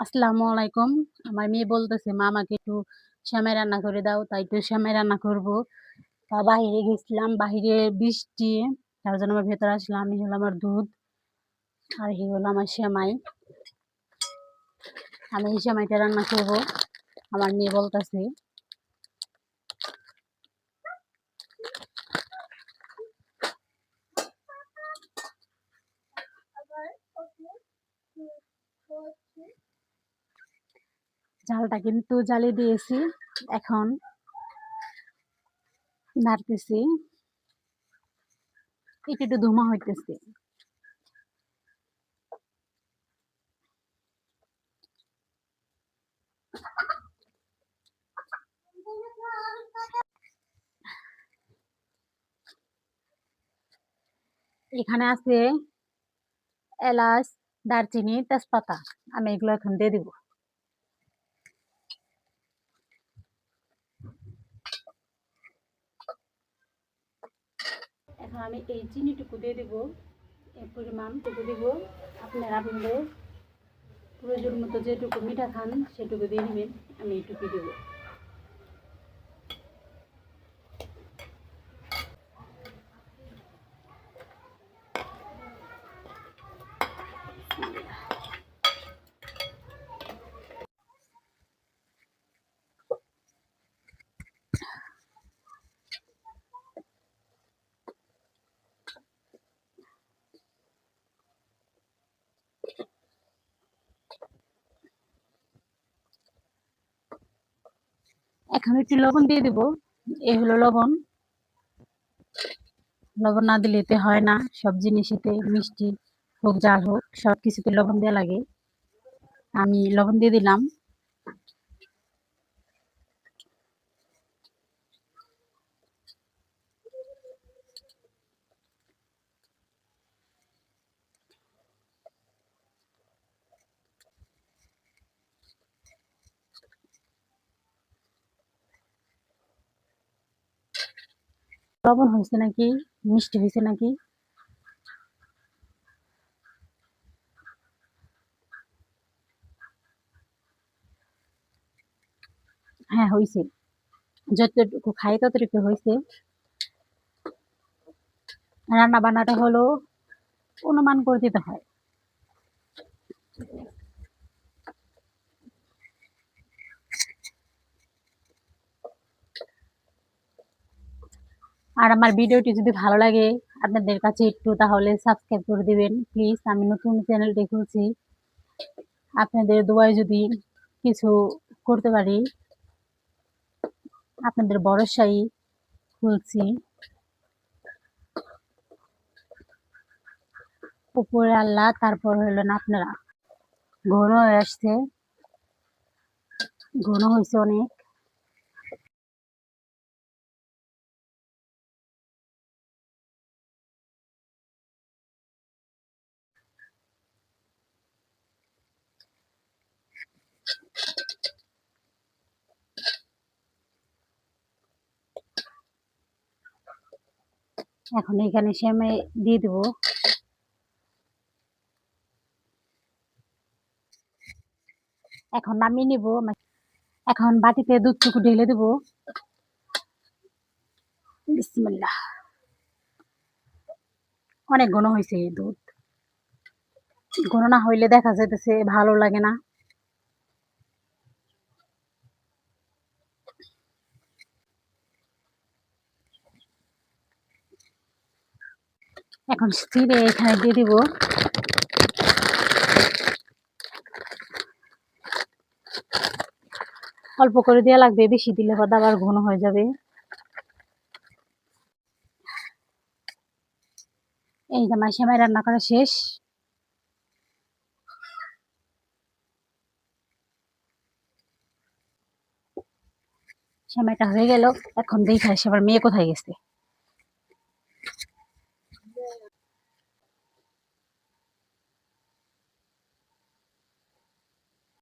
আসসালামু আলাইকুম। আমার মেয়ে বলতেছে, "মা আমাকে একটু শ্যামাই রান্না করে দাও।" তাই একটু সেমাই রান্না করব। তা বাহিরে গেছিলাম, বাহিরে বৃষ্টি। তার জন্য আমার ভেতরে আসলাম। হলো আমার দুধ। আর এই হলো আমার শ্যামাই আমি এই সেমাইটা রান্না করব। আমার মেয়ে বলতেছে। ঝালটা কিন্তু জ্বালিয়ে দিয়েছি। এখন নাড়তেছি। একটু, একটু ধুমা হইতেছে। এখানে আছে এলাচ, দারচিনি, তেজপাতা। আমি এগুলো এখন দিয়ে দিব। এখন আমি এই চিনিটুকু দিয়ে দেব। এর পরিমাণটুকু দেব। আপনারা আপনাদের প্রয়োজন মতো যেটুকু মিঠা খান, সেটুকু দিয়ে নেবেন। আমি এইটুকু দিব। এখন একটু লবণ দিয়ে দেব এ হলো লবণ। লবণ না দিলে এতে হয় না। সব জিনিসেতে মিষ্টি হোক, যা হোক সব কিছুতে লবণ দেওয়া লাগে। আমি লবণ দিয়ে দিলাম। লবণ হইছে নাকি? মিষ্টি হইছে নাকি? হ্যাঁ, হইছে। যতটুকু খাই ততটুকু হইছে। রান্না-বান্নাটা হলো অনুমান করে দিতে হয়। আর আমার ভিডিওটি যদি ভালো লাগে আপনাদের কাছে একটু তাহলে সাবস্ক্রাইব করে দিবেন প্লিজ। আমি নতুন চ্যানেলটি খুলছি। আপনাদের দোয়ায় যদি কিছু করতে পারি, আপনাদের ভরসায় খুলছি। উপরে আল্লাহ, তারপর হলেন আপনারা। ঘন হয়ে আসছে। ঘন হয়েছে অনেক। এখন এখানে সেমাই দিয়ে দিব। এখন নামিয়ে নিব। এখন বাটিতে দুধটুকু ঢেলে দেব। বিসমিল্লাহ। অনেক ঘন হয়েছে দুধ। ঘন না হইলে দেখা যাইতেছে ভালো লাগে না। এখন ছিঁড়ে এখানে দিয়ে দিব। অল্প করে দেওয়া লাগবে। বেশি দিলে বাদে আবার ঘন হয়ে যাবে। এই যে আমার সেমাই রান্না করা শেষ। সেমাইটা হয়ে গেল। এখন দেখে আসি আমার মেয়ে কোথায় গেছে।